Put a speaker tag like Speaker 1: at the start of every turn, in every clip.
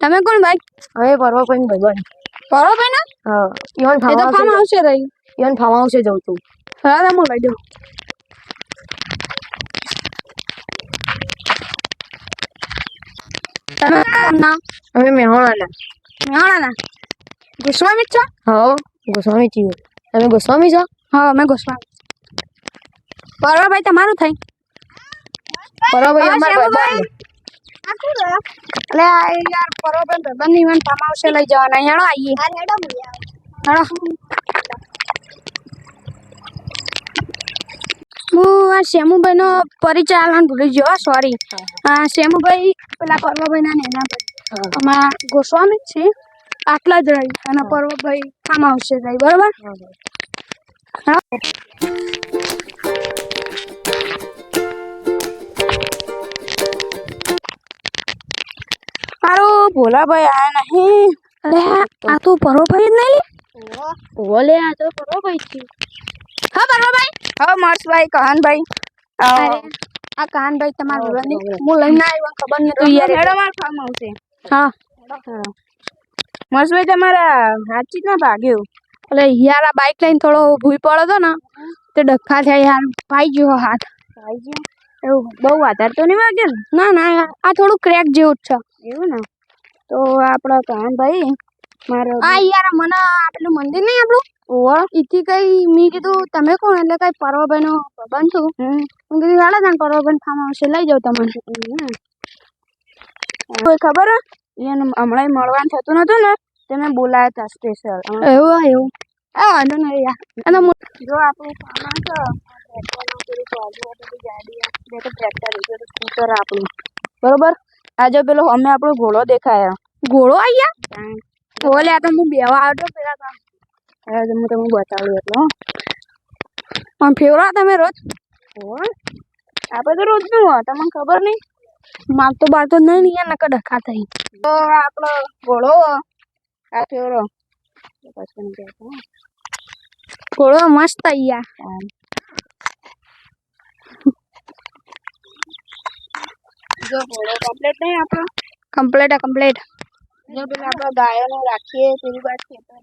Speaker 1: તમે કોણ ભાઈ?
Speaker 2: હવે પરવા કોઈ ભાઈ
Speaker 1: પરવા ભાઈ ના
Speaker 2: હા. ઈવન
Speaker 1: એ તો ફાર્મ આવશે રહી.
Speaker 2: ઈવન ફાવા આવશે જઉં તું
Speaker 1: હા તમે લઈ દો તમે ના?
Speaker 2: અમે મેહોણાના.
Speaker 1: ના ના ગોસ્વામી છો?
Speaker 2: હા ગોસ્વામી છીએ. તમે ગોસ્વામી છો?
Speaker 1: હા અમે ગોસ્વામી. પરવા ભાઈ તમારું થઈ?
Speaker 2: પરવા ભાઈ અમાર
Speaker 1: ભાઈબંધની ફાર્મ આવશે લઈ જવાના. હેડો આવીએ હેડો હું આ નો પરિચય આલવાનું ભૂલી ગયો સોરી આ શ્યામુભાઈ પેલા પર્વભાઈ ના નેના ભાઈ. અમારા ગોસ્વામી છે આટલા જ રહી. અને પર્વભાઈ ફાર્મ આવશે રહી બરોબર. હા. ભોલાભાઈ આયા નહીં. અરે આ તો પર્વભાઈ જ નહીં
Speaker 2: લે. આ તો પરવા ભાઈ છે.
Speaker 1: હા પર્વભાઈ હા મર્ષભાઈ કહાનભાઈ આ કહાનભાઈ તમારા
Speaker 2: હા,
Speaker 1: લઈને આવ્યો ખબર નતું યાર.
Speaker 2: હેડો માર ફાર્મ આવશે
Speaker 1: હા.
Speaker 2: મસ્તભાઈ તમારા હાચી ના ભાગ્યું.
Speaker 1: એટલે યાર આ બાઇક લઈને થોડો ભૂઈ પડ્યો હતો ને તે ડખા થયા યાર. ભાઈ ગયો હાથ.
Speaker 2: ભાઈ ગયો? એવું બહુ વાધાર તો નહીં વાગ્યો ને?
Speaker 1: ના આ થોડું ક્રેક જેવું જ છે.
Speaker 2: એવું ને? તો આપણો કાન ભાઈ મારો
Speaker 1: આ યાર મને પેલું મંદિર નહીં આપણું
Speaker 2: ઓવા?
Speaker 1: ઈથી કઈ મેં કીધું તમે કોણ? એટલે કઈ પરવાભાઈ નો બંધ છું હું કીધું હાડા તને પરવાભાઈ ફાર્મ આવશે લઈ જાઉં તમને.
Speaker 2: કોઈ ખબર? એને હમણાં મળવાનું થતું નતું ને તેને બોલાયા હતા સ્પેશિયલ
Speaker 1: એવું એવું. હા વાંધો નહીં યાર. અને
Speaker 2: જો આપણું ચાલુ બધી ગાડી બે તો ટ્રેક્ટર સ્કૂટર આપણું. બરોબર? આ જો પેલો અમે આપણો ઘોડો દેખાયો.
Speaker 1: ઘોડો આયા? ઓલે આ તો હું બેવા આવ્યો પેલા તો
Speaker 2: હું તમને બતાવું એટલો
Speaker 1: પણ ફેવરા તમે રોજ.
Speaker 2: આપણે તો રોજનું તમને ખબર નહીં?
Speaker 1: માર તો બાર તો નહીં અહીંયા નકર ડખા થઈ
Speaker 2: તો આપણો ઘોડો આ ફેવરો.
Speaker 1: ઘોડો મસ્ત આઈ
Speaker 2: જો ઘોડો કમ્પ્લીટ નહીં આપણો?
Speaker 1: કમ્પ્લેટ કમ્પ્લેટ
Speaker 2: જો પેલા આપણે ગાયો રાખીએ પેલી બાદ ખેતર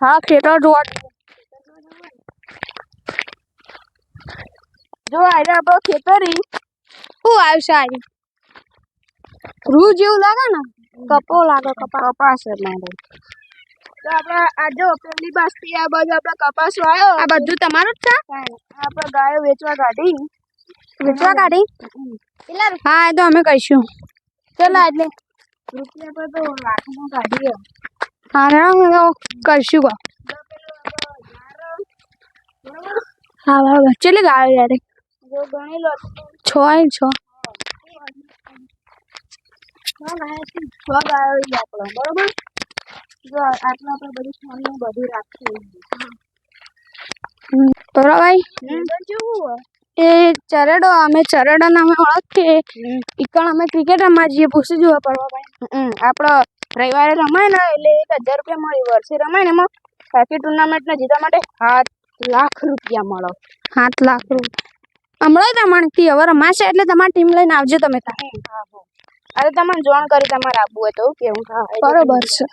Speaker 1: હા ખેતર જોવા
Speaker 2: જો. આજે આપણો ખેતરી
Speaker 1: શું આવશે આજે રૂ જેવું લાગે ને? કપો લાગે કપા
Speaker 2: કપાસ છે મારે તો આપણે આ જો પેલી બાજથી આ બાજુ આપણે કપાસ વાયો.
Speaker 1: આ બધું તમારું જ છે?
Speaker 2: આપણે ગાયો વેચવા કાઢી.
Speaker 1: વેચવા કાઢી હા એ તો અમે કહીશું ચલા એટલે
Speaker 2: રૂપિયા પર તો લાખમાં કાઢીએ
Speaker 1: હા રે અમે તો કરશું કહો હા બરાબર ચેલી ગાયો યાર
Speaker 2: જો ગણી લો
Speaker 1: છ આઈ છ
Speaker 2: છ ગાયોથી છ ગાયો ઈ આપણો બરોબર જો આ- આટલું આપણે બધું છાણનું બધું રાખીએ
Speaker 1: બરાબર ભાઈ
Speaker 2: કેવું
Speaker 1: એ ચરેડો અમે ચરેડો ને અમે ઓળખીએ. ઈકણ અમે ક્રિકેટ રમવા જઈએ પૂછી જોવા પડવા ભાઈ.
Speaker 2: આપણો રવિવારે રમાય ને એટલે એક હજાર રૂપિયા મળી વર્ષે રમાય ને એમાં. આખી ટુર્નામેન્ટને જીતવા માટે સાત લાખ રૂપિયા મળે.
Speaker 1: સાત લાખ રૂપિયા. હમણાં તમારી હવે રમાશે એટલે તમારી ટીમ લઈને આવજો તમે
Speaker 2: અરે તમને જોણ કરી તમારે આપવું હોય તો કેવું
Speaker 1: બરોબર છે.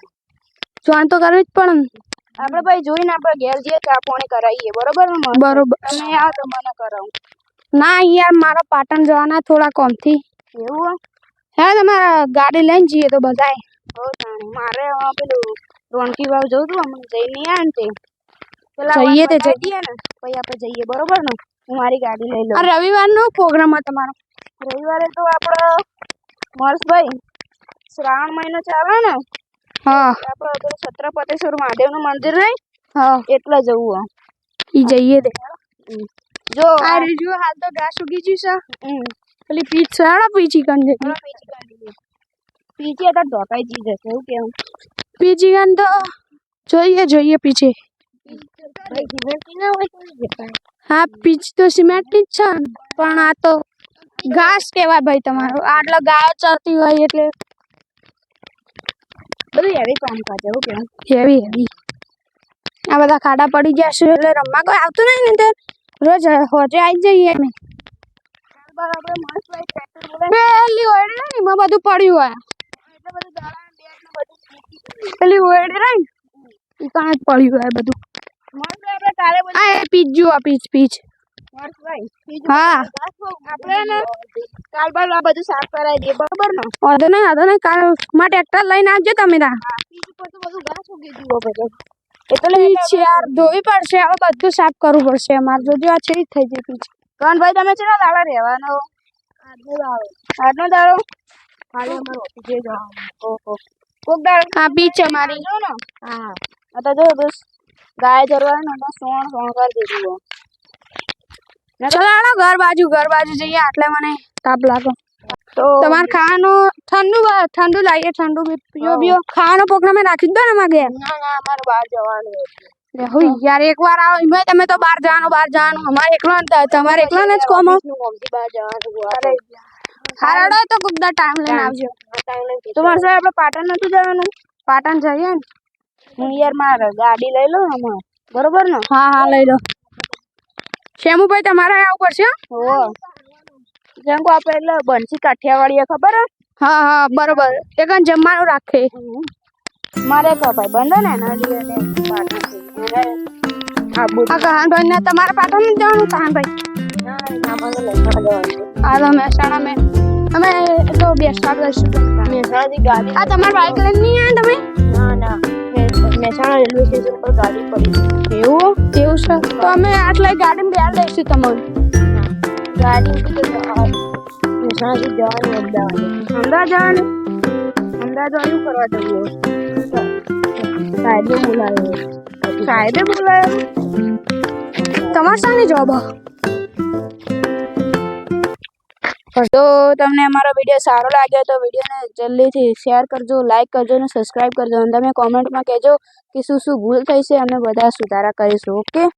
Speaker 1: જોણ તો કરવી જ પડે ને.
Speaker 2: આપણે ભાઈ જોઈને આપણે ઘેર જઈએ ચા પાણી કરાવીએ બરોબર ને
Speaker 1: બરોબર.
Speaker 2: તમે આવો તો મને કરાવું.
Speaker 1: ના યાર મારા પાટણ જવાના થોડા કોમથી.
Speaker 2: એવું
Speaker 1: હે તમારા ગાડી લઈને જઈએ તો બધાય.
Speaker 2: મારે પેલું રોણકી વાવ જવું હતું અમે જઈને આવ્યા ને તે. પેલા
Speaker 1: જઈએ તે
Speaker 2: જઈએ ને પછી આપણે જઈએ બરોબર ને? હું મારી ગાડી લઈ લઉં.
Speaker 1: રવિવારનો પ્રોગ્રામ હતો તમારો
Speaker 2: રવિવારે તો આપણો મર્ષભાઈ શ્રાવણ મહિનો ચાલે ને
Speaker 1: હા.
Speaker 2: છત્રપતેશ્વર મહાદેવનું મંદિર નહીં
Speaker 1: હા.
Speaker 2: એટલે જવું
Speaker 1: ઈ જઈએ દે.
Speaker 2: જો
Speaker 1: આ રીજો હાલ તો ઘાસ ઉગી ગયું છે. પેલી પીચ સાડા પીચી
Speaker 2: કાઢી દે. પીછી તો ઢોકાઈ જી જશે એવું કેવું?
Speaker 1: પીચી કન તો જોઈએ જોઈએ
Speaker 2: જતા
Speaker 1: હા પીચ તો સિમેન્ટની જ છે. પણ આ તો ઘાસ કહેવાય ભાઈ તમારો. આટલો ગાયો ચરતી હોય એટલે
Speaker 2: બધું હેવી કામકાજ એવું કેવું
Speaker 1: હેવી હેવી આ બધા ખાડા પડી ગયા છે એટલે રમવા કોઈ આવતું નહીં ને તે રોજ હોજે આવી જઈએ અમે. પેલી હોય ને એમાં બધું પડ્યું હોય. પેલી ઓયડે રહી ને કાંઈ જ પડ્યું હોય બધું.
Speaker 2: આપણે કાલે
Speaker 1: આ પીચ પીચ હા.
Speaker 2: આપણે કાલ આ બધું સાફ કરાવી દઈએ. બરોબર ને?
Speaker 1: વાંધો નહીં વાંધો નહીં કાલમાં ટ્રેક્ટર લઈને આવજો તમે
Speaker 2: તો એટલે
Speaker 1: ધોવી પડશે હવે બધું સાફ કરવું પડશે અમારે. જોજો આ છે થઈ જતી પીચ
Speaker 2: ભાઈ તમે ચેટલા દાડા રહેવાનો આજનો દાડો. કાલે અમારે ઓફિસે જવાનું ઓહો. કોક દાડો
Speaker 1: હા બીચ અમારી.
Speaker 2: હા જો બસ ગાય ચરવાનું સોણ સોણ કરી દીધું
Speaker 1: ચલો ઘર બાજુ ઘર બાજુ જઈએ આટલે મને તાપ લાગે.
Speaker 2: તો
Speaker 1: તમારે ખાવાનું ઠંડુ ઠંડુ લાગે ઠંડુ બી. પીઓ. ખાવાનો પ્રોગ્રામ રાખી દો ને
Speaker 2: ના અમારે બહાર જવાનું હતું.
Speaker 1: યાર એકવાર આવો. તમે તો બહાર જવાનું બહાર જવાનું. અમારે એકલો તમારે એકલા ને જ કોમ.
Speaker 2: બહાર જવાનું
Speaker 1: હારાડો તો કોક ટાઈમ લઈને આવજો.
Speaker 2: તો સાહેબ આપણે પાટણ નથી જવાનું?
Speaker 1: પાટણ જઈએ ને?
Speaker 2: હું યાર મારે ગાડી લઈ લો અમારે બરોબર ને?
Speaker 1: હા હા લઈ લો. શેમુભાઈ તમારે આવું પડશે? હો?
Speaker 2: હો જેમ કે આપણે એટલે બંસી કાઠિયાવાડીએ ખબર હે?
Speaker 1: હા હા બરોબર. એક જમવાનું રાખે.
Speaker 2: મારે તો ભાઈ બંધ ને
Speaker 1: કહાનભાઈ ને તમારે પાટણ જવાનું? કહાનભાઈ તો મહેસાણા મેં. અમે તો જઈશું આ તમારે બાઈક લઈને નહીં આવ્યા તમે?
Speaker 2: મહેસાણા રેલવે સ્ટેશન પર ગાડી પડી
Speaker 1: એવું? એવું છે? તો અમે આટલા ગાડી બેહાર દઈશું તમારું.
Speaker 2: ગાડી મહેસાણાથી જવાનું અમદાવાદ અમદાવાદ જવાનું? અમદાવાદ શું કરવા જવું સાહેબે બોલાવ્યો સાહેબે બોલાવ્યો
Speaker 1: તમારે શાની જવાબ
Speaker 2: તો તમને અમારો વીડિયો સારો લાગ્યો તો વિડીયોને જલ્દીથી શેર કરજો લાઇક કરજો અને સબસ્ક્રાઈબ કરજો. અને તમે કોમેન્ટમાં કહેજો કે શું શું ભૂલ થઈ છે, અમે બધા સુધારા કરીશું ઓકે